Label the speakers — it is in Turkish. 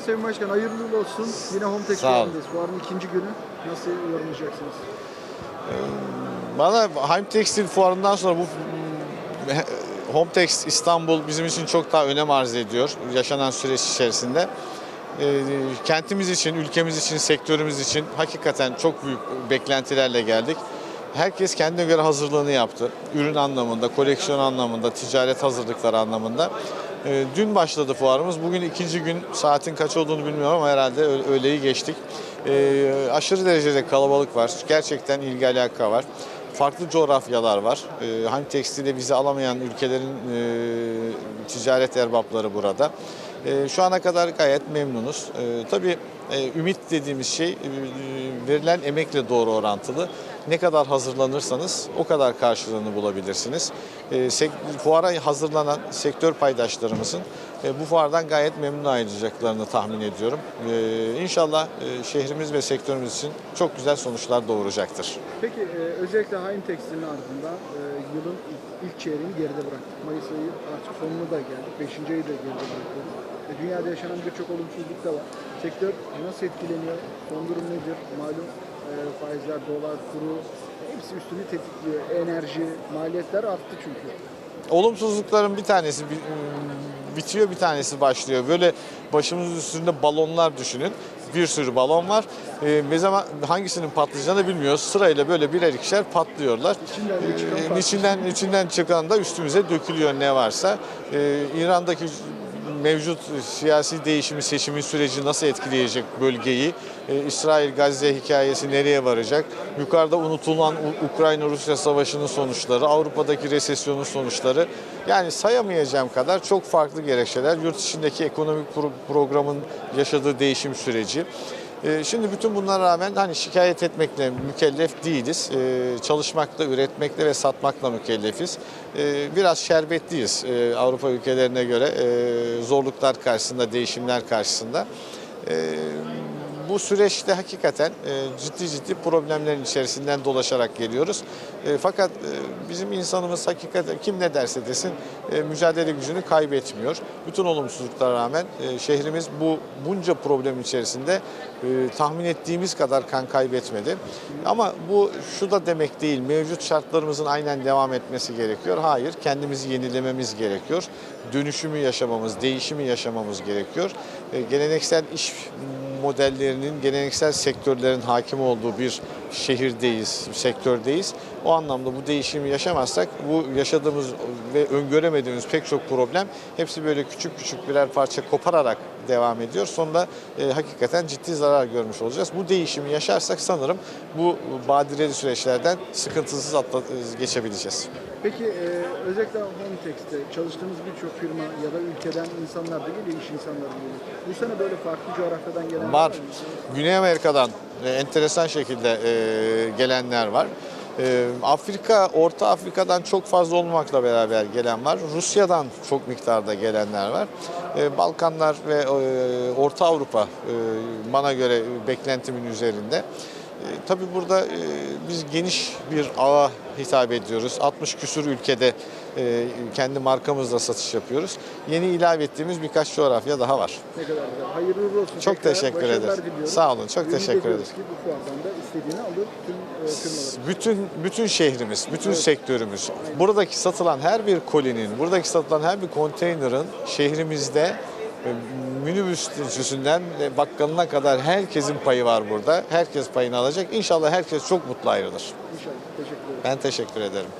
Speaker 1: Evet Sayın Başkan hayırlı olsun. Yine
Speaker 2: olun.
Speaker 1: fuarındayız. Fuarın ikinci günü. Nasıl yorumlayacaksınız?
Speaker 2: Bana Heim Tekstil fuarından sonra bu Hometex İstanbul bizim için çok daha önem arz ediyor yaşanan süreç içerisinde. Ee, Kentimiz için, ülkemiz için, sektörümüz için hakikaten çok büyük beklentilerle geldik. Herkes kendine göre hazırlığını yaptı. Ürün anlamında, koleksiyon anlamında, ticaret hazırlıkları anlamında. Ee, Dün başladı fuarımız. Bugün ikinci gün saatin kaç olduğunu bilmiyorum ama herhalde öğleyi geçtik. Ee, aşırı derecede kalabalık var. Gerçekten ilgi alaka var. Farklı coğrafyalar var. Ee, Hani tekstilde vize alamayan ülkelerin e, ticaret erbapları burada. E, şu ana kadar gayet memnunuz. E, tabii e, ümit dediğimiz şey e, verilen emekle doğru orantılı. Ne kadar hazırlanırsanız o kadar karşılığını bulabilirsiniz. E, sek- fuara hazırlanan sektör paydaşlarımızın e, bu fuardan gayet memnun ayrılacaklarını tahmin ediyorum. E, inşallah e, şehrimiz ve sektörümüz için çok güzel sonuçlar doğuracaktır.
Speaker 1: Peki e, özellikle Heimtex'in ardından e, yılın ilk, çeyreğini geride bıraktık. Mayıs ayı artık sonuna da geldik. Beşinci ayı da geride bıraktık. Dünyada yaşanan birçok olumsuzluk da var. Sektör nasıl etkileniyor? Son durum nedir? Malum faizler, dolar, kuru hepsi üstünü tetikliyor. Enerji, maliyetler arttı çünkü.
Speaker 2: olumsuzlukların bir tanesi ıı, bitiyor bir tanesi başlıyor. Böyle başımız üstünde balonlar düşünün. Bir sürü balon var. Ee, ne zaman hangisinin patlayacağını bilmiyoruz. Sırayla böyle birer ikişer patlıyorlar.
Speaker 1: İçinden
Speaker 2: Ee,
Speaker 1: farklı.
Speaker 2: içinden içinden çıkan da üstümüze dökülüyor ne varsa. Ee, İran'daki mevcut siyasi değişimi, seçimi süreci nasıl etkileyecek bölgeyi? Ee, İsrail-Gazze hikayesi nereye varacak? Yukarıda unutulan Ukrayna-Rusya savaşının sonuçları, Avrupa'daki resesyonun sonuçları. Yani sayamayacağım kadar çok farklı gerekçeler. Yurt içindeki ekonomik pro- programın yaşadığı değişim süreci. Ee, Şimdi bütün bunlara rağmen hani şikayet etmekle mükellef değiliz. Ee, Çalışmakla, üretmekle ve satmakla mükellefiz. Ee, Biraz şerbetliyiz ee, Avrupa ülkelerine göre ee, zorluklar karşısında, değişimler karşısında. Bu süreçte hakikaten e, ciddi ciddi problemlerin içerisinden dolaşarak geliyoruz. E, Fakat e, bizim insanımız hakikaten kim ne derse desin e, mücadele gücünü kaybetmiyor. Bütün olumsuzluklara rağmen e, şehrimiz bu bunca problem içerisinde e, tahmin ettiğimiz kadar kan kaybetmedi. Ama bu şu da demek değil, mevcut şartlarımızın aynen devam etmesi gerekiyor. Hayır, kendimizi yenilememiz gerekiyor. Dönüşümü yaşamamız, değişimi yaşamamız gerekiyor. E, Geleneksel iş modellerinin, geleneksel sektörlerin hakim olduğu bir şehirdeyiz, sektördeyiz. O anlamda bu değişimi yaşamazsak bu yaşadığımız ve öngöremediğimiz pek çok problem hepsi böyle küçük küçük birer parça kopararak devam ediyor. Sonunda e, hakikaten ciddi zarar görmüş olacağız. Bu değişimi yaşarsak sanırım bu badireli süreçlerden sıkıntısız atla, geçebileceğiz.
Speaker 1: Peki e, özellikle Hometex'te çalıştığınız birçok firma ya da ülkeden insanlar da geliyor, iş insanları geliyor. Bu sene böyle farklı coğrafyadan gelen
Speaker 2: Var. Güney Amerika'dan e, enteresan şekilde e, gelenler var. Afrika, Orta Afrika'dan çok fazla olmakla beraber gelen var. Rusya'dan çok miktarda gelenler var. Balkanlar ve Orta Avrupa bana göre beklentimin üzerinde. Tabii burada biz geniş bir ağa hitap ediyoruz. 60 küsur ülkede e, kendi markamızla satış yapıyoruz. Yeni ilave ettiğimiz birkaç coğrafya daha var.
Speaker 1: Ne kadar güzel. Hayırlı uğurlu olsun.
Speaker 2: Çok
Speaker 1: Tekrar
Speaker 2: teşekkür ederiz.
Speaker 1: diliyorum.
Speaker 2: Sağ olun, çok
Speaker 1: Ümit
Speaker 2: teşekkür ederiz.
Speaker 1: ki bu fuardan da istediğini alır tüm e.
Speaker 2: Bütün bütün şehrimiz, bütün sektörümüz, buradaki satılan her bir kolinin, buradaki satılan her bir konteynerin şehrimizde e, minibüsçüsünden bakkalına kadar herkesin payı var burada. Herkes payını alacak. İnşallah herkes çok mutlu ayrılır.
Speaker 1: İnşallah. Teşekkür ederim.
Speaker 2: Ben teşekkür ederim.